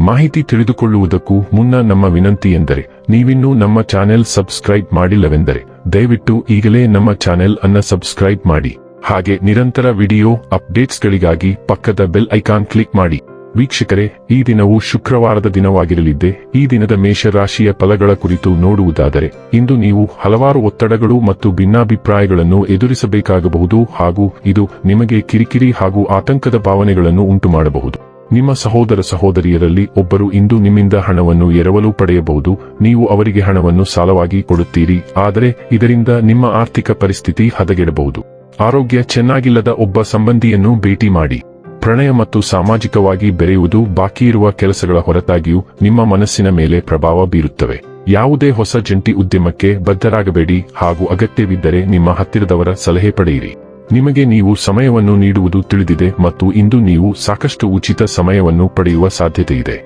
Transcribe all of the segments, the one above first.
ಮಾಹಿತಿ ತಿಳಿದುಕೊಳ್ಳುವುದಕ್ಕೂ ಮುನ್ನ ನಮ್ಮ ವಿನಂತಿ ಎಂದರೆ, ನೀವಿನ್ನೂ ನಮ್ಮ ಚಾನೆಲ್ ಸಬ್ಸ್ಕ್ರೈಬ್ ಮಾಡಿಲ್ಲವೆಂದರೆ, ದಯವಿಟ್ಟು ಈಗಲೇ ನಮ್ಮ ಚಾನೆಲ್ ಅನ್ನ ಸಬ್ಸ್ಕ್ರೈಬ್ ಮಾಡಿ. ಹಾಗೆ ನಿರಂತರ ವಿಡಿಯೋ ಅಪ್ಡೇಟ್ಸ್ಗಳಿಗಾಗಿ ಪಕ್ಕದ ಬೆಲ್ ಐಕಾನ್ ಕ್ಲಿಕ್ ಮಾಡಿ. ವೀಕ್ಷಕರೇ, ಈ ದಿನವು ಶುಕ್ರವಾರದ ದಿನವಾಗಿರಲಿದ್ದೆ, ಈ ದಿನದ ಮೇಷರಾಶಿಯ ಫಲಗಳ ಕುರಿತು ನೋಡುವುದಾದರೆ, ಇಂದು ನೀವು ಹಲವಾರು ಒತ್ತಡಗಳು ಮತ್ತು ಭಿನ್ನಾಭಿಪ್ರಾಯಗಳನ್ನು ಎದುರಿಸಬೇಕಾಗಬಹುದು ಹಾಗೂ ಇದು ನಿಮಗೆ ಕಿರಿಕಿರಿ ಹಾಗೂ ಆತಂಕದ ಭಾವನೆಗಳನ್ನು ಉಂಟುಮಾಡಬಹುದು. ನಿಮ್ಮ ಸಹೋದರ ಸಹೋದರಿಯರಲ್ಲಿ ಒಬ್ಬರು ಇಂದು ನಿಮ್ಮಿಂದ ಹಣವನ್ನು ಎರವಲು ಪಡೆಯಬಹುದು, ನೀವು ಅವರಿಗೆ ಹಣವನ್ನು ಸಾಲವಾಗಿ ಕೊಡುತ್ತೀರಿ, ಆದರೆ ಇದರಿಂದ ನಿಮ್ಮ ಆರ್ಥಿಕ ಪರಿಸ್ಥಿತಿ ಹದಗೆಡಬಹುದು. ಆರೋಗ್ಯ ಚೆನ್ನಾಗಿಲ್ಲದ ಒಬ್ಬ ಸಂಬಂಧಿಯನ್ನು ಭೇಟಿ ಮಾಡಿ. ಪ್ರಣಯ ಮತ್ತು ಸಾಮಾಜಿಕವಾಗಿ ಬೆರೆಯುವುದು ಬಾಕಿ ಇರುವ ಕೆಲಸಗಳ ಹೊರತಾಗಿಯೂ ನಿಮ್ಮ ಮನಸ್ಸಿನ ಮೇಲೆ ಪ್ರಭಾವ ಬೀರುತ್ತವೆ. ಯಾವುದೇ ಹೊಸ ಜಂಟಿ ಉದ್ಯಮಕ್ಕೆ ಬದ್ಧರಾಗಬೇಡಿ ಹಾಗೂ ಅಗತ್ಯವಿದ್ದರೆ ನಿಮ್ಮ ಹತ್ತಿರದವರ ಸಲಹೆ ಪಡೆಯಿರಿ. ನಿಮಗೆ ನೀವು ಸಮಯವನ್ನು ನೀಡುವುದು ತಿಳಿದಿದೆ ಮತ್ತು ಇಂದು ನೀವು ಸಾಕಷ್ಟು ಉಚಿತ ಸಮಯವನ್ನು ಪಡೆಯುವ ಸಾಧ್ಯತೆಯಿದೆ.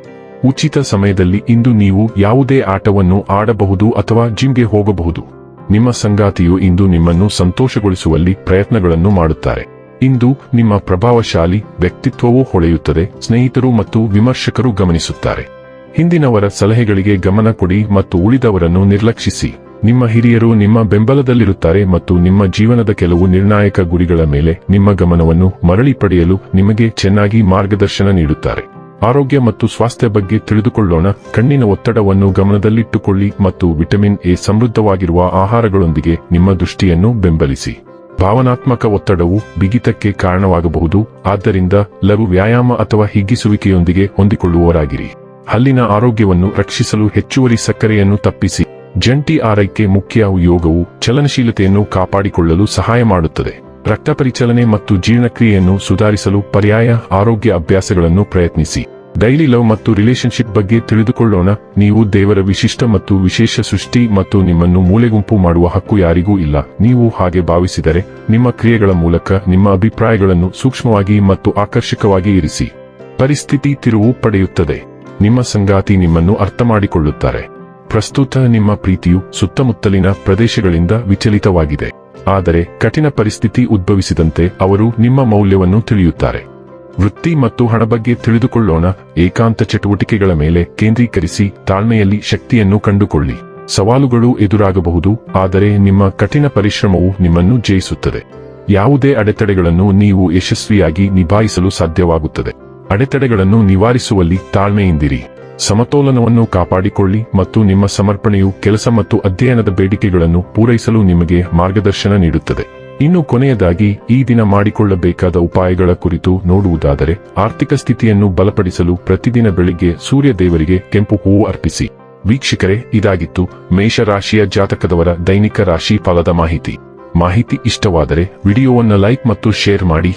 ಉಚಿತ ಸಮಯದಲ್ಲಿ ಇಂದು ನೀವು ಯಾವುದೇ ಆಟವನ್ನು ಆಡಬಹುದು ಅಥವಾ ಜಿಮ್ಗೆ ಹೋಗಬಹುದು. ನಿಮ್ಮ ಸಂಗಾತಿಯು ಇಂದು ನಿಮ್ಮನ್ನು ಸಂತೋಷಗೊಳಿಸುವಲ್ಲಿ ಪ್ರಯತ್ನಗಳನ್ನು ಮಾಡುತ್ತಾರೆ. ಇಂದು ನಿಮ್ಮ ಪ್ರಭಾವಶಾಲಿ ವ್ಯಕ್ತಿತ್ವವೂ ಹೊಳೆಯುತ್ತದೆ, ಸ್ನೇಹಿತರು ಮತ್ತು ವಿಮರ್ಶಕರು ಗಮನಿಸುತ್ತಾರೆ. ಹಿಂದಿನವರ ಸಲಹೆಗಳಿಗೆ ಗಮನ ಕೊಡಿ ಮತ್ತು ಉಳಿದವರನ್ನು ನಿರ್ಲಕ್ಷಿಸಿ. ನಿಮ್ಮ ಹಿರಿಯರು ನಿಮ್ಮ ಬೆಂಬಲದಲ್ಲಿರುತ್ತಾರೆ ಮತ್ತು ನಿಮ್ಮ ಜೀವನದ ಕೆಲವು ನಿರ್ಣಾಯಕ ಗುರಿಗಳ ಮೇಲೆ ನಿಮ್ಮ ಗಮನವನ್ನು ಮರಳಿ ಪಡೆಯಲು ನಿಮಗೆ ಚೆನ್ನಾಗಿ ಮಾರ್ಗದರ್ಶನ ನೀಡುತ್ತಾರೆ. ಆರೋಗ್ಯ ಮತ್ತು ಸ್ವಾಸ್ಥ್ಯ ಬಗ್ಗೆ ತಿಳಿದುಕೊಳ್ಳೋಣ. ಕಣ್ಣಿನ ಒತ್ತಡವನ್ನು ಗಮನದಲ್ಲಿಟ್ಟುಕೊಳ್ಳಿ ಮತ್ತು ವಿಟಮಿನ್ ಎ ಸಮೃದ್ಧವಾಗಿರುವ ಆಹಾರಗಳೊಂದಿಗೆ ನಿಮ್ಮ ದೃಷ್ಟಿಯನ್ನು ಬೆಂಬಲಿಸಿ. ಭಾವನಾತ್ಮಕ ಒತ್ತಡವು ಬಿಗಿತಕ್ಕೆ ಕಾರಣವಾಗಬಹುದು. ಆದ್ದರಿಂದ ಲಘು ವ್ಯಾಯಾಮ ಅಥವಾ ಹಿಗ್ಗಿಸುವಿಕೆಯೊಂದಿಗೆ ಹೊಂದಿಕೊಳ್ಳುವವರಾಗಿರಿ. ಹಲ್ಲಿನ ಆರೋಗ್ಯವನ್ನು ರಕ್ಷಿಸಲು ಹೆಚ್ಚುವರಿ ಸಕ್ಕರೆಯನ್ನು ತಪ್ಪಿಸಿ. ಜಂಟಿ ಆರೈಕೆ ಮುಖ್ಯ ಯೋಗವು ಚಲನಶೀಲತೆಯನ್ನು ಕಾಪಾಡಿಕೊಳ್ಳಲು ಸಹಾಯ ಮಾಡುತ್ತದೆ. ರಕ್ತ ಪರಿಚಲನೆ ಮತ್ತು ಜೀರ್ಣಕ್ರಿಯೆಯನ್ನು ಸುಧಾರಿಸಲು ಪರ್ಯಾಯ ಆರೋಗ್ಯ ಅಭ್ಯಾಸಗಳನ್ನು ಪ್ರಯತ್ನಿಸಿ. ಡೈಲಿ ಲವ್ ಮತ್ತು ರಿಲೇಶನ್ಶಿಪ್ ಬಗ್ಗೆ ತಿಳಿದುಕೊಳ್ಳೋಣ. ನೀವು ದೇವರ ವಿಶಿಷ್ಟ ಮತ್ತು ವಿಶೇಷ ಸೃಷ್ಟಿ ಮತ್ತು ನಿಮ್ಮನ್ನು ಮೂಲೆಗುಂಪು ಮಾಡುವ ಹಕ್ಕು ಯಾರಿಗೂ ಇಲ್ಲ. ನೀವು ಹಾಗೆ ಭಾವಿಸಿದರೆ ನಿಮ್ಮ ಕ್ರಿಯೆಗಳ ಮೂಲಕ ನಿಮ್ಮ ಅಭಿಪ್ರಾಯಗಳನ್ನು ಸೂಕ್ಷ್ಮವಾಗಿ ಮತ್ತು ಆಕರ್ಷಕವಾಗಿ ಇರಿಸಿ. ಪರಿಸ್ಥಿತಿ ತಿರುವು ಪಡೆಯುತ್ತದೆ. ನಿಮ್ಮ ಸಂಗಾತಿ ನಿಮ್ಮನ್ನು ಅರ್ಥ ಮಾಡಿಕೊಳ್ಳುತ್ತಾರೆ ಪ್ರಸ್ತುತ ನಿಮ್ಮ ಪ್ರೀತಿಯು ಸುತ್ತಮುತ್ತಲಿನ ಪ್ರದೇಶಗಳಿಂದ ವಿಚಲಿತವಾಗಿದೆ. ಆದರೆ ಕಠಿಣ ಪರಿಸ್ಥಿತಿ ಉದ್ಭವಿಸಿದಂತೆ ಅವರು ನಿಮ್ಮ ಮೌಲ್ಯವನ್ನು ತಿಳಿಯುತ್ತಾರೆ. ವೃತ್ತಿ ಮತ್ತು ಹಣ ಬಗ್ಗೆ ತಿಳಿದುಕೊಳ್ಳೋಣ. ಏಕಾಂತ ಚಟುವಟಿಕೆಗಳ ಮೇಲೆ ಕೇಂದ್ರೀಕರಿಸಿ ತಾಳ್ಮೆಯಲ್ಲಿ ಶಕ್ತಿಯನ್ನು ಕಂಡುಕೊಳ್ಳಿ. ಸವಾಲುಗಳು ಎದುರಾಗಬಹುದು, ಆದರೆ ನಿಮ್ಮ ಕಠಿಣ ಪರಿಶ್ರಮವು ನಿಮ್ಮನ್ನು ಜಯಿಸುತ್ತದೆ. ಯಾವುದೇ ಅಡೆತಡೆಗಳನ್ನು ನೀವು ಯಶಸ್ವಿಯಾಗಿ ನಿಭಾಯಿಸಲು ಸಾಧ್ಯವಾಗುತ್ತದೆ. ಅಡೆತಡೆಗಳನ್ನು ನಿವಾರಿಸುವಲ್ಲಿ ತಾಳ್ಮೆಯಿಂದಿರಿ. ಸಮತೋಲನವನ್ನು ಕಾಪಾಡಿಕೊಳ್ಳಿ ಮತ್ತು ನಿಮ್ಮ ಸಮರ್ಪಣೆಯು ಕೆಲಸ ಮತ್ತು ಅಧ್ಯಯನದ ಬೇಡಿಕೆಗಳನ್ನು ಪೂರೈಸಲು ನಿಮಗೆ ಮಾರ್ಗದರ್ಶನ ನೀಡುತ್ತದೆ. ಇನ್ನು ಕೊನೆಯದಾಗಿ, ಈ ದಿನ ಮಾಡಿಕೊಳ್ಳಬೇಕಾದ ಉಪಾಯಗಳ ಕುರಿತು ನೋಡುವುದಾದರೆ, ಆರ್ಥಿಕ ಸ್ಥಿತಿಯನ್ನು ಬಲಪಡಿಸಲು ಪ್ರತಿದಿನ ಬೆಳಿಗ್ಗೆ ಸೂರ್ಯ ದೇವರಿಗೆ ಕೆಂಪು ಹೂವು ಅರ್ಪಿಸಿ. ವೀಕ್ಷಕರೇ, ಇದಾಗಿತ್ತು ಮೇಷರಾಶಿಯ ಜಾತಕದವರ ದೈನಿಕ ರಾಶಿ ಫಲದ ಮಾಹಿತಿ. ಮಾಹಿತಿ ಇಷ್ಟವಾದರೆ ವಿಡಿಯೋವನ್ನು ಲೈಕ್ ಮತ್ತು ಶೇರ್ ಮಾಡಿ.